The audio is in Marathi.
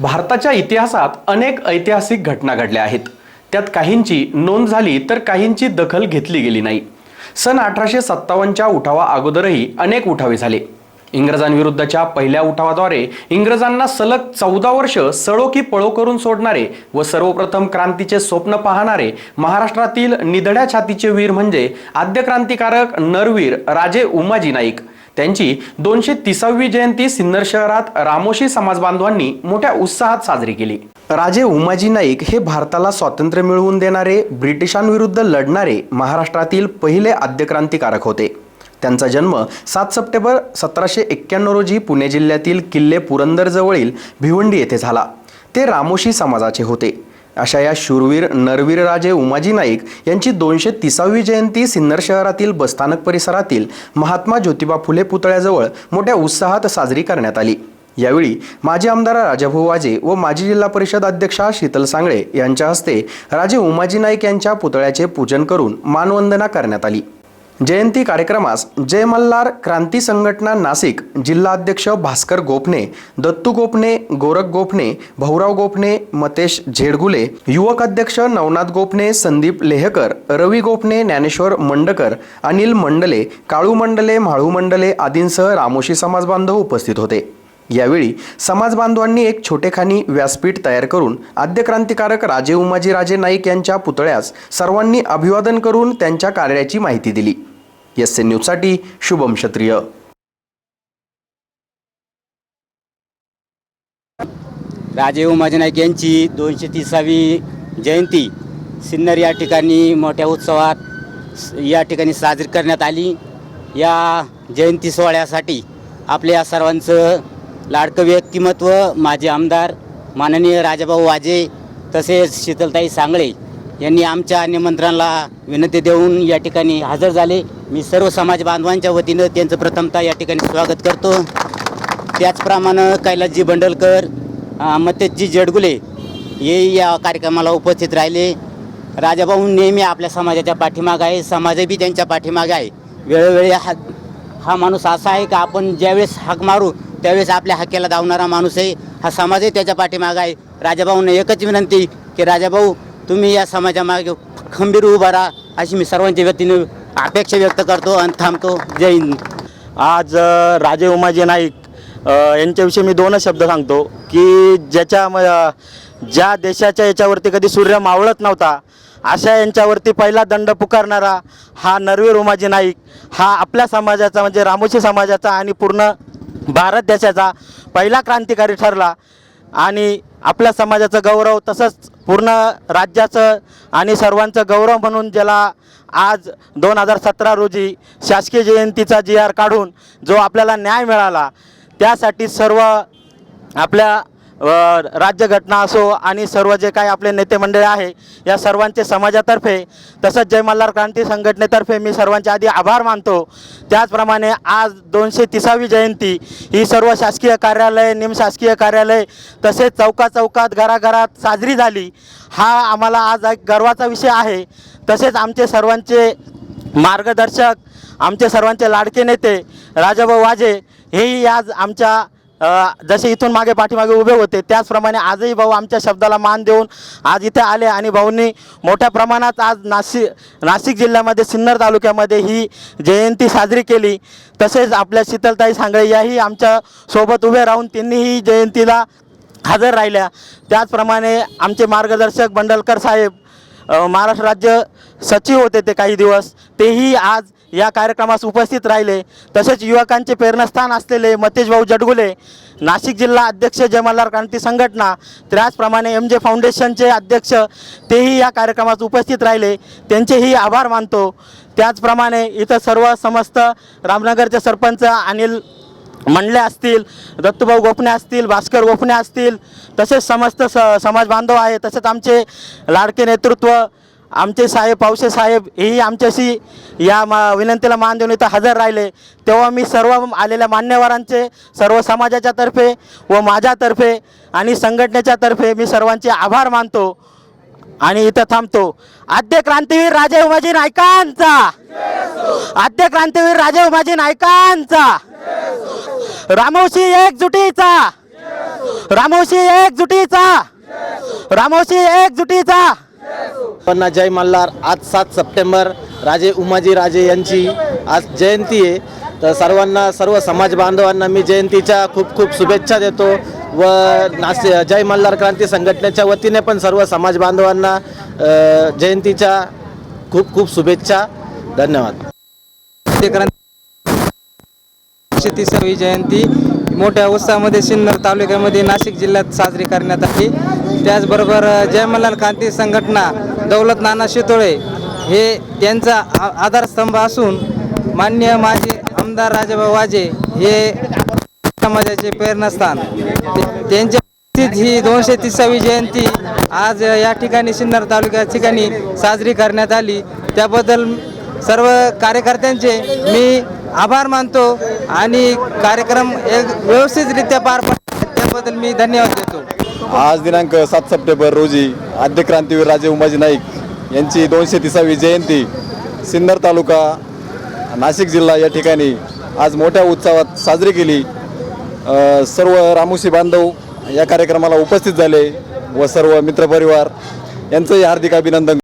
भारताच्या इतिहासात अनेक ऐतिहासिक घटना घडल्या आहेत. त्यात काहींची नोंद झाली तर काहींची दखल घेतली गेली नाही. सन अठराशे सत्तावन्नच्या उठावा अगोदरही अनेक उठावे झाले. इंग्रजांविरुद्धच्या पहिल्या उठावाद्वारे इंग्रजांना सलग चौदा वर्ष सळो की पळो करून सोडणारे व सर्वप्रथम क्रांतीचे स्वप्न पाहणारे महाराष्ट्रातील निधड्या छातीचे वीर म्हणजे आद्य क्रांतिकारक नरवीर राजे उमाजी नाईक. त्यांची दोनशे तिसावी जयंती सिन्नर शहरात रामोशी समाज बांधवांनी मोठ्या उत्साहात साजरी केली. राजे उमाजी नाईक हे भारताला स्वातंत्र्य मिळवून देणारे ब्रिटिशांविरुद्ध लढणारे महाराष्ट्रातील पहिले आद्यक्रांतिकारक होते. त्यांचा जन्म सात सप्टेंबर सतराशे एक्क्याण्णव रोजी पुणे जिल्ह्यातील किल्ले पुरंदरजवळील भिवंडी येथे झाला. ते रामोशी समाजाचे होते. अशा या शूरवीर नरवीर राजे उमाजी नाईक यांची दोनशे तिसावी जयंती सिन्नर शहरातील बसस्थानक परिसरातील महात्मा ज्योतिबा फुले पुतळ्याजवळ मोठ्या उत्साहात साजरी करण्यात आली. यावेळी माजी आमदार राजाभाऊ वाजे व माजी जिल्हा परिषद अध्यक्षा शीतल सांगळे यांच्या हस्ते राजे उमाजी नाईक यांच्या पुतळ्याचे पूजन करून मानवंदना करण्यात आली. जयंती कार्यक्रमास जय मल्हार क्रांती संघटना नाशिक जिल्हाध्यक्ष भास्कर गोपणे दत्तू गोपने गोरख गोपणे भाऊराव गोपणे मतेश झेडगुले युवक अध्यक्ष नवनाथ गोपने संदीप लेहकर रवी गोपने ज्ञानेश्वर मंडकर अनिल मंडले काळू मंडले म्हाळू मंडले आदींसह रामोशी समाज बांधव उपस्थित होते. यावेळी समाज बांधवांनी एक छोटेखानी व्यासपीठ तयार करून आद्यक्रांतिकारक राजे उमाजी राजे नाईक यांच्या पुतळ्यास सर्वांनी अभिवादन करून त्यांच्या कार्याची माहिती दिली. एस एन न्यूजसाठी शुभम क्षत्रिय. राजे उमाजी नाईक यांची दोनशे तिसावी जयंती सिन्नर या ठिकाणी मोठ्या उत्सवात या ठिकाणी साजरी करण्यात आली. या जयंती सोहळ्यासाठी आपल्या सर्वांचं लाडकं व्यक्तिमत्व माजी आमदार माननीय राजाभाऊ वाजे तसेच शीतलताई सांगळे यांनी आमच्या निमंत्रणाला विनंती देऊन या ठिकाणी हजर झाले. मी सर्व समाज बांधवांच्या वतीनं त्यांचं प्रथमतः या ठिकाणी स्वागत करतो. त्याचप्रमाणे कैलासजी बंडलकर अ, जडगुले हे या कार्यक्रमाला उपस्थित राहिले. राजाभाऊ नेहमी आपल्या समाजाच्या पाठीमाग आहे समाजही त्यांच्या पाठीमागे आहे. वेळोवेळी हा हा माणूस असा आहे का आपण ज्यावेळेस हाक मारू त्यावेळेस आपल्या हाकेला धावणारा माणूस आहे. हा समाजही त्याच्या पाठीमागे आहे. राजाभाऊने एकच विनंती की राजाभाऊ तुम्ही या समाजामागे खंबीर उभा राहा अशी मी सर्वांच्या व्यक्तीने अपेक्षा व्यक्त करतो आणि थांबतो. जय हिंद. आज राजे उमाजी नाईक यांच्याविषयी मी दोनच शब्द सांगतो की ज्याच्या म- ज्या देशाच्या याच्यावरती कधी सूर्य मावळत नव्हता अशा यांच्यावरती पहिला दंड पुकारणारा हा नरवीर उमाजी नाईक हा आपल्या समाजाचा म्हणजे रामोशी समाजाचा आणि पूर्ण भारत देशाचा पहिला क्रांतिकारी ठरला आणि आपल्या समाजाचं गौरव तसंच पूर्ण राज्याचं आणि सर्वांचं गौरव म्हणून ज्याला आज दोन हजार सतरा रोजी शासकीय जयंतीचा जी आर काढून जो आपल्याला न्याय मिळाला त्यासाठी सर्व आपल्या राज्यघटना असो आणि सर्व जे काही आपले नेते मंडळ आहे या सर्वांचे समाजातर्फे तसंच जय मल्हार क्रांती संघटनेतर्फे मी सर्वांचे आधी आभार मानतो. त्याचप्रमाणे आज दोनशे तिसावी जयंती ही सर्व शासकीय कार्यालय निमशासकीय कार्यालय तसेच चौका चौकात घराघरात साजरी झाली. हा आम्हाला आज एक गर्वाचा विषय आहे. तसेच आमचे सर्वांचे मार्गदर्शक आमचे सर्वांचे लाडके नेते राजाभाऊ वाजे हेही आज आमच्या जसे इथून मागे पाठीमागे उभे होते त्याचप्रमाणे आजही भाऊ आमच्या शब्दाला मान देऊन आज इथे आले आणि भाऊंनी मोठ्या प्रमाणात आज नाशिक नाशिक जिल्ह्यामध्ये सिन्नर तालुक्यामध्ये ही जयंती साजरी केली. तसेच आपल्या शीतलताई सांगळे याही आमच्यासोबत उभे राहून त्यांनी ही जयंतीला हजर राहिल्या. त्याचप्रमाणे आमचे मार्गदर्शक बंडलकर साहेब महाराष्ट्र राज्य सचिव होते ते काही दिवस. तेही आज या कार्यक्रमास उपस्थित राहिले. तसेच युवकांचे प्रेरणास्थान असलेले मतेशभाऊ जडगुले नाशिक जिल्हा अध्यक्ष जय मल्हार क्रांती संघटना त्याचप्रमाणे एम जे फाउंडेशनचे अध्यक्ष तेही या कार्यक्रमास उपस्थित राहिले. त्यांचेही आभार मानतो. त्याचप्रमाणे इथं सर्व समस्त रामनगरचे सरपंच अनिल मंडले असतील दत्तूभाऊ गोपणे असतील भास्कर गोपणे असतील तसेच समस्त स समाज बांधव आहे तसेच आमचे लाडके नेतृत्व आमचे साहेब पावसे साहेब हेही आमच्याशी या मा विनंतीला मान देऊन इथं हजर राहिले. तेव्हा मी सर्व आलेल्या मान्यवरांचे सर्व समाजाच्या तर्फे व माझ्यातर्फे आणि संघटनेच्या तर्फे मी सर्वांचे आभार मानतो. आणि इथं थांबतो. आद्य क्रांतीवीर राजे उमाजी नायकांचा आद्य क्रांतीवीर राजे उमाजी नायकांचा रामोशी एकजुटीचा. रामोशी एकजुटीचा. रामोशी एकजुटीचा. पन्ना जय मल्हार. आज सात सप्टेंबर. राजे उमाजी राजे यांची आज जयंती आहे. तर सर्वांना सर्व समाज बांधवांना मी जयंतीच्या खूप खूप शुभेच्छा देतो. व नास जय मल्हार क्रांती संघटनेच्या वतीने पण सर्व समाज बांधवांना जयंतीच्या खूप खूप शुभेच्छा. धन्यवाद. तिसावी जयंती मोठ्या उत्साहामध्ये सिन्नर तालुक्यामध्ये नाशिक जिल्ह्यात साजरी करण्यात आली. त्याचबरोबर जय मल्हार क्रांती संघटना दौलत नाना शितोळे हे त्यांचा आधारस्तंभ असून मान्य माजी आमदार राजाभाऊ वाजे हे समाजाचे प्रेरणास्थान. त्यांच्या ही दोनशे तिसावी जयंती आज या ठिकाणी सिन्नर तालुक्या ठिकाणी साजरी करण्यात आली. त्याबद्दल सर्व कार्यकर्त्यांचे मी आभार मानतो आणि कार्यक्रम एक व्यवस्थितरित्या पार पडला. त्याबद्दल मी धन्यवाद देतो. आज दिनांक सात सप्टेंबर रोजी आद्य क्रांतीवीर राजे उमाजी नाईक यांची दोनशे तिसावी जयंती सिन्नर तालुका नाशिक जिल्हा या ठिकाणी आज मोठ्या उत्सवात साजरी केली. सर्व रामोशी बांधव या कार्यक्रमाला उपस्थित झाले व सर्व मित्रपरिवार यांचंही हार्दिक अभिनंदन.